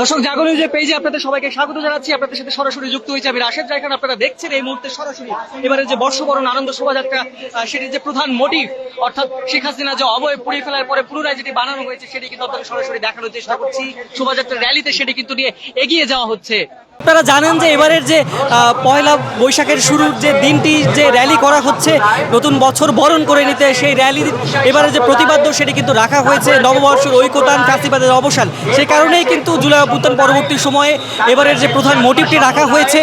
দর্শক জাগরণ যে পেজে আপনাদের সবাইকে স্বাগত জানাচ্ছি। আপনাদের সাথে সরাসরি যুক্ত হয়েছে আমি রাশেদ রায়খান আপনারা দেখছেন এই মুহূর্তে সরাসরি এবারে যে বর্ষবরণ, আনন্দ শোভাযাত্রা সেটির যে প্রধান মোটিভ, অর্থাৎ শেখ হাসিনা যে অবয় পুড়িয়ে ফেলার পরে পুনরায় যেটি বানানো হয়েছে, সেটি কিন্তু আপনাদের সরাসরি দেখানোর চেষ্টা করছি। শোভাযাত্রা র্যালিতে সেটি কিন্তু নিয়ে এগিয়ে যাওয়া হচ্ছে। আপনারা জানেন যে এবারের যে পয়লা বৈশাখের শুরুর যে দিনটি যে র্যালি করা হচ্ছে, নতুন বছর বরণ করে নিতে সেই র্যালি এবারে যে প্রতিবাদ্য সেটি কিন্তু রাখা হয়েছে। নববর্ষের ঐকতান ফ্যাসিবাদের অবসান। সেই কারণেই কিন্তু জুলাই অভ্যুত্থান পরবর্তী সময়ে এবারের যে প্রধান মোটিভটি রাখা হয়েছে,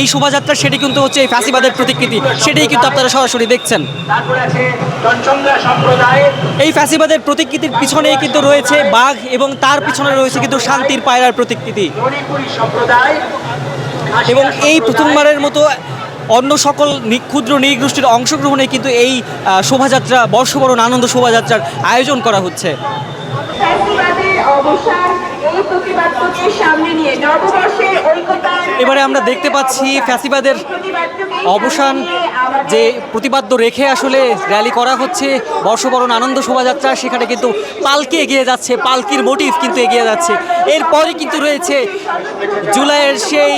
এই শোভাযাত্রা সেটি কিন্তু হচ্ছে এই ফ্যাসিবাদের প্রতিকৃতি। সেটাই কিন্তু আপনারা সরাসরি দেখছেন। এই ফ্যাসিবাদের প্রতিকৃতির পিছনেই কিন্তু রয়েছে বাঘ এবং তার পিছনে রয়েছে কিন্তু শান্তির পায়রার প্রতিকৃতি। সম্প্রদায় এবং এই প্রথমবারের মতো অন্য সকল ক্ষুদ্র নৃগোষ্ঠীর অংশগ্রহণে কিন্তু এই শোভাযাত্রা বর্ষবরণ আনন্দ শোভাযাত্রার আয়োজন করা হচ্ছে। এবারে আমরা দেখতে পাচ্ছি ফ্যাসিবাদের অবসান যে প্রতিবাদ্য রেখে আসলে র্যালি করা হচ্ছে বর্ষবরণ আনন্দ শোভাযাত্রা সেখানে কিন্তু পালকি এগিয়ে যাচ্ছে পালকির মোটিভ কিন্তু এগিয়ে যাচ্ছে। এরপরে কিন্তু রয়েছে জুলাইয়ের সেই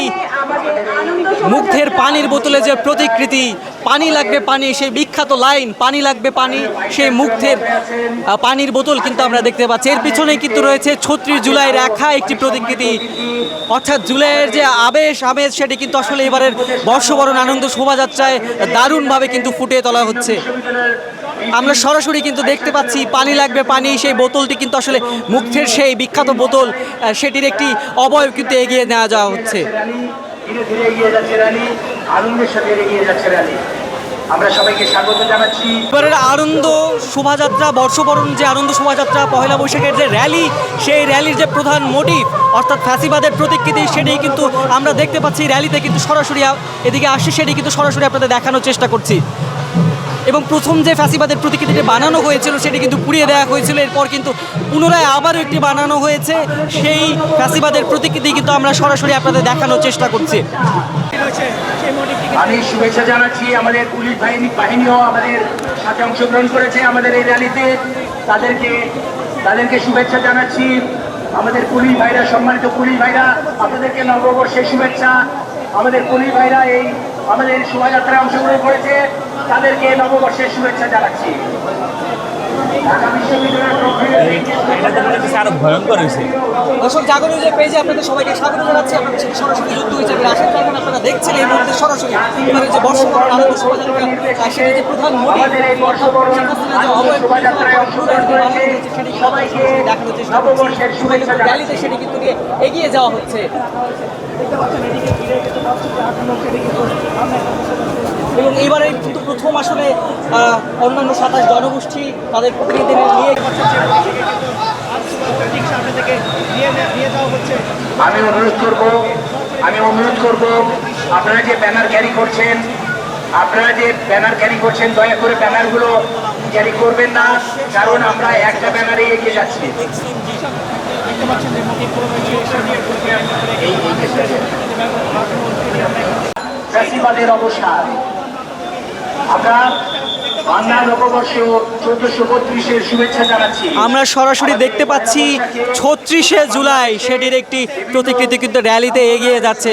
মুগ্ধের পানির বোতলে যে প্রতিকৃতি, পানি লাগবে পানি, সেই বিখ্যাত লাইন, পানি লাগবে পানি, সেই মুগ্ধের পানির বোতল কিন্তু আমরা দেখতে পাচ্ছি। এর পিছনে কিন্তু রয়েছে ছত্রিশ জুলাই রাখা, একটি প্রতিকৃতি। অর্থাৎ জুলাইয়ের যে আবেশ, আমেজ, সেটি কিন্তু আসলে এবারের বর্ষবরণ আনন্দ শোভাযাত্রায় দারুণভাবে কিন্তু ফুটিয়ে তোলা হচ্ছে। আমরা সরাসরি কিন্তু দেখতে পাচ্ছি, পানি লাগবে পানি, সেই বোতলটি কিন্তু আসলে মুগ্ধের সেই বিখ্যাত বোতল সেটির একটি অবয়ব কিন্তু এগিয়ে নেওয়া যাওয়া হচ্ছে। ধীরে ধীরে এগিয়ে যাচ্ছে রানী, আনন্দের সাথে এগিয়ে যাচ্ছে রানী। এবারের আনন্দ শোভাযাত্রা, বর্ষবরণ যে আনন্দ শোভাযাত্রা, পহেলা বৈশাখের যে র্যালি সেই র্যালির যে প্রধান মোটিভ অর্থাৎ ফ্যাসিবাদের প্রতিকৃতি সেটি কিন্তু আমরা দেখতে পাচ্ছি। র্যালিতে কিন্তু সরাসরি এদিকে আসছে সেটি কিন্তু সরাসরি আপনাদের দেখানোর চেষ্টা করছি। এবং প্রথম যে ফ্যাসিবাদের প্রতিকৃতিটি বানানো হয়েছিল, সেটি কিন্তু পুড়িয়ে দেওয়া হয়েছিল। এরপর কিন্তু পুনরায় আবারও একটি বানানো হয়েছে। সেই ফ্যাসিবাদের প্রতিকৃতি কিন্তু আমরা সরাসরি আপনাদের দেখানোর চেষ্টা করছি। আমি শুভেচ্ছা জানাচ্ছি আমাদের পুলিশ বাহিনী বাহিনীও আমাদের সাথে অংশগ্রহণ করেছে আমাদের এই র্যালিতে। তাদেরকে তাদেরকে শুভেচ্ছা জানাচ্ছি। আমাদের পুলিশ ভাইরা, সম্মানিত পুলিশ ভাইরা, আপনাদেরকে নববর্ষের শুভেচ্ছা। আমাদের পুলিশ ভাইরা এই আমাদের শোভাযাত্রায় অংশগ্রহণ করেছে। তাদেরকে নববর্ষের শুভেচ্ছা জানাচ্ছি। ঢাকা বিশ্ববিদ্যালয়ের ট্রফি আরও ভয়ঙ্কর হয়েছে। দর্শক জাগরণ যে পেজে আপনাদের সবাইকে স্বাগত জানাচ্ছি। আপনাদের সাথে সরাসরি রাশেদ আপনারা দেখছেন এই মুহূর্তে সরাসরি এবারে যে বর্ষবরণ আনন্দ শোভাযাত্রা আহ, যে প্রধান করেছে র্যালিতে সেটি কিন্তু এগিয়ে যাওয়া হচ্ছে। এবং এবারে কিন্তু প্রথম আসলে অন্যান্য সাতাশ জনগোষ্ঠী তাদের প্রতিনিধিদের নিয়ে আমি অনুরোধ করব আমি অনুরোধ করব আপনারা যে ব্যানার ক্যারি করছেন আপনারা যে ব্যানার ক্যারি করছেন দয়া করে ব্যানারগুলো ক্যারি করবেন না কারণ আমরা একটা ব্যানারে এগিয়ে যাচ্ছি। অবসান। আমরা সরাসরি দেখতে পাচ্ছি ছত্রিশে জুলাই সেটির একটি প্রতিকৃতি কিন্তু র্যালিতে এগিয়ে যাচ্ছে।